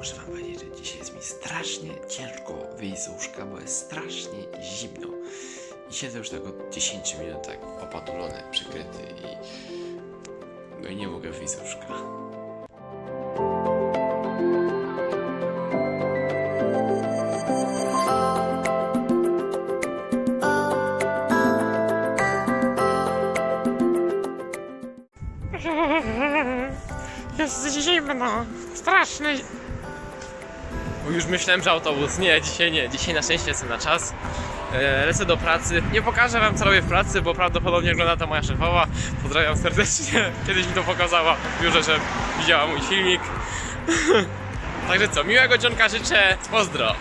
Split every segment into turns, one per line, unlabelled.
Muszę wam powiedzieć, że dzisiaj jest mi strasznie ciężko wyjść z łóżka, bo jest strasznie zimno. I siedzę już tak od 10 minut tak opatulony, przykryty i... No i nie mogę wyjść z łóżka.
Jest zimno, straszny.
Już myślałem, że autobus. Nie, dzisiaj nie. Dzisiaj na szczęście lecę na czas. E, lecę do pracy. Nie pokażę wam co robię w pracy, bo prawdopodobnie ogląda to moja szefowa. Pozdrawiam serdecznie. Kiedyś mi to pokazała w biurze, że widziała mój filmik. Także co, miłego dzionka życzę. Pozdro.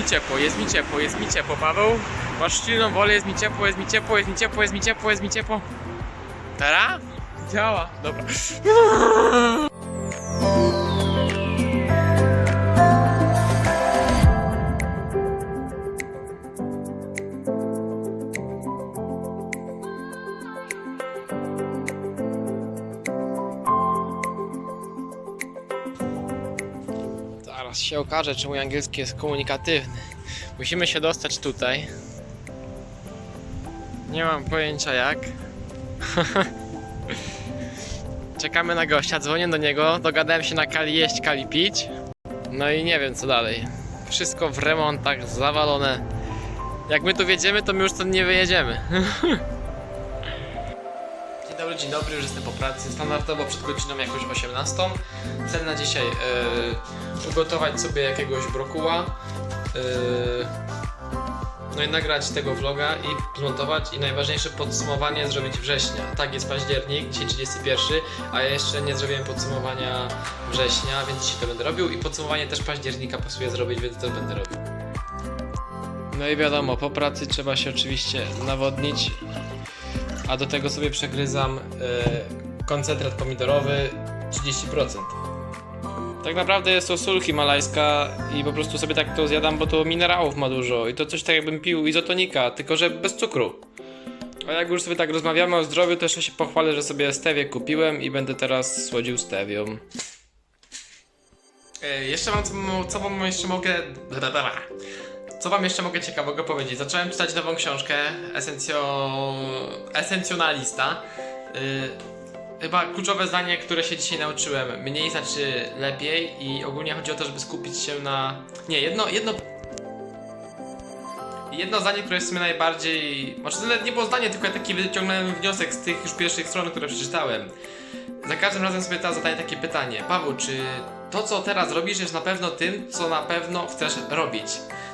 Mi ciepło, jest mi ciepło, jest mi ciepło, Paweł. Masz silną wolę, jest mi ciepło, jest mi ciepło, jest mi ciepło, jest mi ciepło, jest mi ciepło. Działa, dobra. Zaraz się okaże, czy mój angielski jest komunikatywny. Musimy się dostać tutaj. Nie mam pojęcia jak. Czekamy na gościa, dzwonię do niego, dogadałem się na kali jeść, kali pić. No i nie wiem co dalej. Wszystko w remontach, zawalone. Jak my tu wjedziemy, to my już stąd nie wyjedziemy. Dzień dobry, dzień dobry, już jestem po pracy. Standardowo przed godziną jakąś 18. Cel na dzisiaj e, ugotować sobie jakiegoś brokuła. e, no i nagrać tego vloga i zmontować i najważniejsze podsumowanie zrobić września. Tak jest październik, dzisiaj 31, a ja jeszcze nie zrobiłem podsumowania września, więc dzisiaj to będę robił i podsumowanie też października pasuje zrobić, więc to będę robił. No i wiadomo, po pracy trzeba się oczywiście nawodnić, a do tego sobie przegryzam e, koncentrat pomidorowy 30%. Tak naprawdę jest to sól himalajska i po prostu sobie tak to zjadam, bo to minerałów ma dużo i to coś tak jakbym pił izotonika, tylko że bez cukru. A jak już sobie tak rozmawiamy o zdrowiu, to jeszcze się pochwalę, że sobie stewię kupiłem i będę teraz słodził stewią. E, jeszcze mam, co, wam jeszcze mogę... Co wam jeszcze mogę ciekawego powiedzieć? Zacząłem czytać nową książkę, Esencjo... Esencjonalista. Y, Chyba kluczowe zdanie, które się dzisiaj nauczyłem. Mniej znaczy lepiej i ogólnie chodzi o to, żeby skupić się na... Nie, jedno, jedno... Jedno zdanie, które jest w sumie najbardziej... Może to nawet nie było zdanie, tylko ja taki wyciągnąłem wniosek z tych już pierwszych stron, które przeczytałem. Za każdym razem sobie teraz zadaję takie pytanie. Paweł, czy to, co teraz robisz, jest na pewno tym, co na pewno chcesz robić?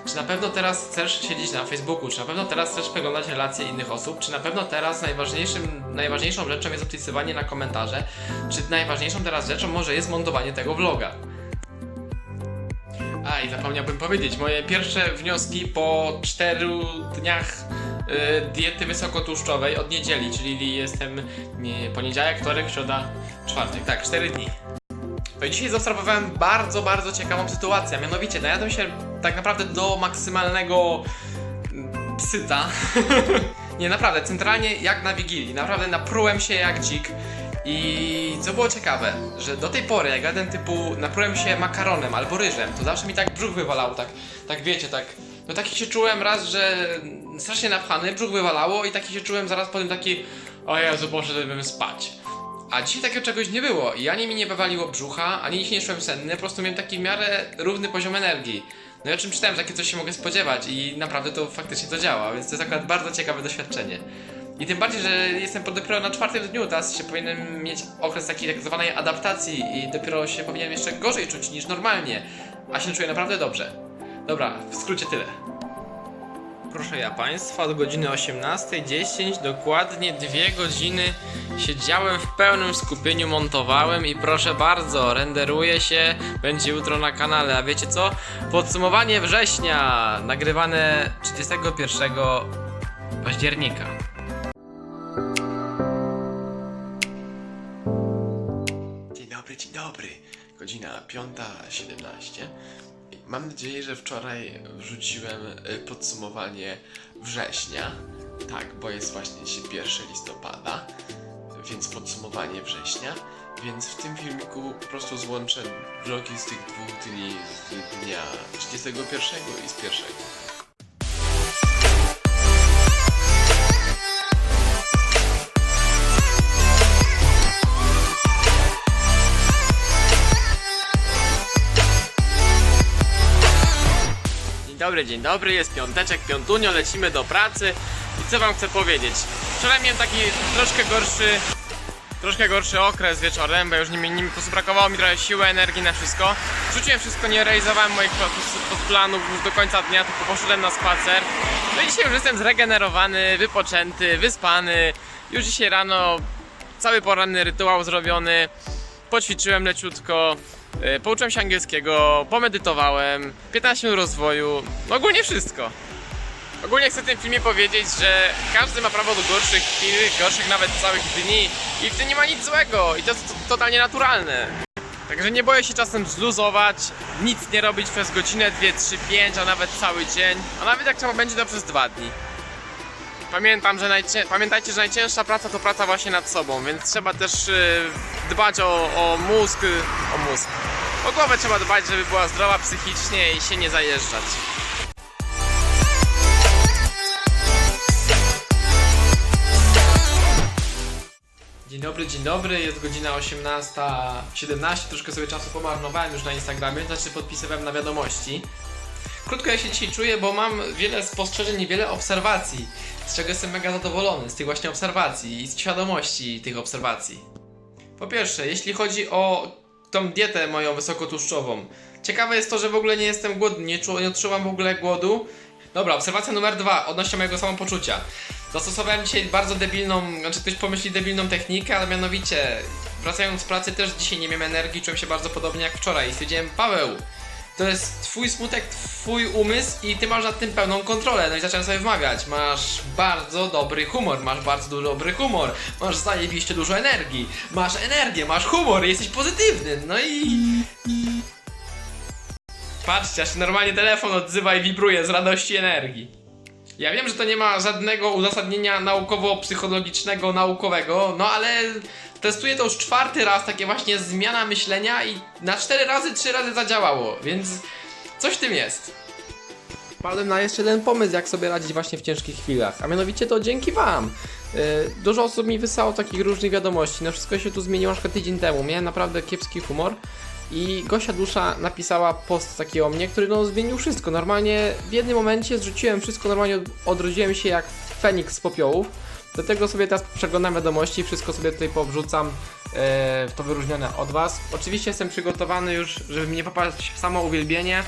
Czy na pewno teraz chcesz siedzieć na Facebooku? Czy na pewno teraz chcesz przeglądać relacje innych osób? Czy na pewno teraz najważniejszym, najważniejszą rzeczą jest odpisywanie na komentarze? Czy najważniejszą teraz rzeczą może jest montowanie tego vloga? A i zapomniałbym powiedzieć, moje pierwsze wnioski po czteru dniach y, diety wysokotłuszczowej od niedzieli, czyli jestem nie, poniedziałek, wtorek, środa, czwartek, tak, cztery dni. To dzisiaj zaobserwowałem bardzo, bardzo ciekawą sytuację, mianowicie najadłem się tak naprawdę do maksymalnego psyta. Nie, naprawdę, centralnie jak na Wigilii, naprawdę naprułem się jak dzik. I co było ciekawe, że do tej pory jak jadłem typu naprułem się makaronem albo ryżem, to zawsze mi tak brzuch wywalał, tak, tak wiecie, tak. No taki się czułem raz, że strasznie napchany, brzuch wywalało i taki się czułem zaraz po tym taki, o Jezu, poszedłbym spać. A dzisiaj takiego czegoś nie było i ani mi nie wywaliło brzucha, ani nie szłem senny, po prostu miałem taki w miarę równy poziom energii. No i o czym czytałem, że takie coś się mogę spodziewać i naprawdę to faktycznie to działa, więc to jest akurat bardzo ciekawe doświadczenie. I tym bardziej, że jestem dopiero na czwartym dniu, teraz się powinienem mieć okres takiej tak zwanej adaptacji i dopiero się powinienem jeszcze gorzej czuć niż normalnie, a się czuję naprawdę dobrze. Dobra, w skrócie tyle. Proszę ja Państwa, od godziny 18.10 dokładnie dwie godziny siedziałem w pełnym skupieniu, montowałem i proszę bardzo, renderuje się, będzie jutro na kanale, a wiecie co? Podsumowanie września, nagrywane 31 października.
Dzień dobry, dzień dobry. Godzina 5.17. Mam nadzieję, że wczoraj wrzuciłem y, podsumowanie września. Tak, bo jest właśnie dzisiaj 1 listopada, więc podsumowanie września. Więc w tym filmiku po prostu złączę vlogi z tych dwóch dni, z dnia 31 i z 1.
Dobry, dzień dobry, jest piąteczek, piątunio, lecimy do pracy. I co wam chcę powiedzieć? Wczoraj miałem taki troszkę gorszy, troszkę gorszy okres wieczorem, bo już nie, nie, po prostu brakowało mi trochę siły, energii na wszystko. Rzuciłem wszystko, nie realizowałem moich podplanów już do końca dnia, tylko poszedłem na spacer. No i dzisiaj już jestem zregenerowany, wypoczęty, wyspany. Już dzisiaj rano cały poranny rytuał zrobiony. Poćwiczyłem leciutko, pouczyłem się angielskiego, pomedytowałem, 15 minut rozwoju, no ogólnie wszystko. Ogólnie chcę w tym filmie powiedzieć, że każdy ma prawo do gorszych chwil, gorszych nawet całych dni i w tym nie ma nic złego i to jest to- totalnie naturalne. Także nie boję się czasem zluzować, nic nie robić przez godzinę, dwie, trzy, pięć, a nawet cały dzień, a nawet jak trzeba będzie to przez dwa dni. Pamiętam, że. Pamiętajcie, że najcięższa praca to praca właśnie nad sobą, więc trzeba też y, dbać o, o mózg, o mózg. O głowę trzeba dbać, żeby była zdrowa psychicznie i się nie zajeżdżać. Dzień dobry, dzień dobry, jest godzina 18.17, troszkę sobie czasu pomarnowałem już na Instagramie, znaczy podpisywałem na wiadomości. Krótko ja się dzisiaj czuję, bo mam wiele spostrzeżeń wiele obserwacji, z czego jestem mega zadowolony, z tych właśnie obserwacji i z świadomości tych obserwacji. Po pierwsze, jeśli chodzi o tą dietę moją wysokotłuszczową, ciekawe jest to, że w ogóle nie jestem głodny, nie, czu, nie odczuwam w ogóle głodu. Dobra, obserwacja numer dwa, odnośnie mojego samopoczucia. Zastosowałem dzisiaj bardzo debilną, znaczy ktoś pomyśli debilną technikę, ale mianowicie wracając z pracy też dzisiaj nie miałem energii, czułem się bardzo podobnie jak wczoraj i stwierdziłem, Paweł, to jest twój smutek, twój umysł i ty masz nad tym pełną kontrolę. No i zacząłem sobie wmawiać. Masz bardzo dobry humor, masz bardzo dobry humor, masz zajebiście dużo energii, masz energię, masz humor, jesteś pozytywny. No i... Patrzcie, aż normalnie telefon odzywa i wibruje z radości i energii. Ja wiem, że to nie ma żadnego uzasadnienia naukowo-psychologicznego, naukowego, no ale testuję to już czwarty raz, takie właśnie zmiana myślenia i na cztery razy, trzy razy zadziałało, więc coś w tym jest. Wpadłem na jeszcze jeden pomysł, jak sobie radzić właśnie w ciężkich chwilach, a mianowicie to dzięki Wam. Yy, dużo osób mi wysyłało takich różnych wiadomości, no wszystko się tu zmieniło na tydzień temu, miałem naprawdę kiepski humor i Gosia Dusza napisała post taki o mnie, który no zmienił wszystko. Normalnie w jednym momencie zrzuciłem wszystko, normalnie od- odrodziłem się jak Feniks z popiołów. Do tego sobie teraz przeglądam wiadomości, wszystko sobie tutaj powrzucam e, w to wyróżnione od Was. Oczywiście jestem przygotowany już, żeby mi nie popaść w samo uwielbienie.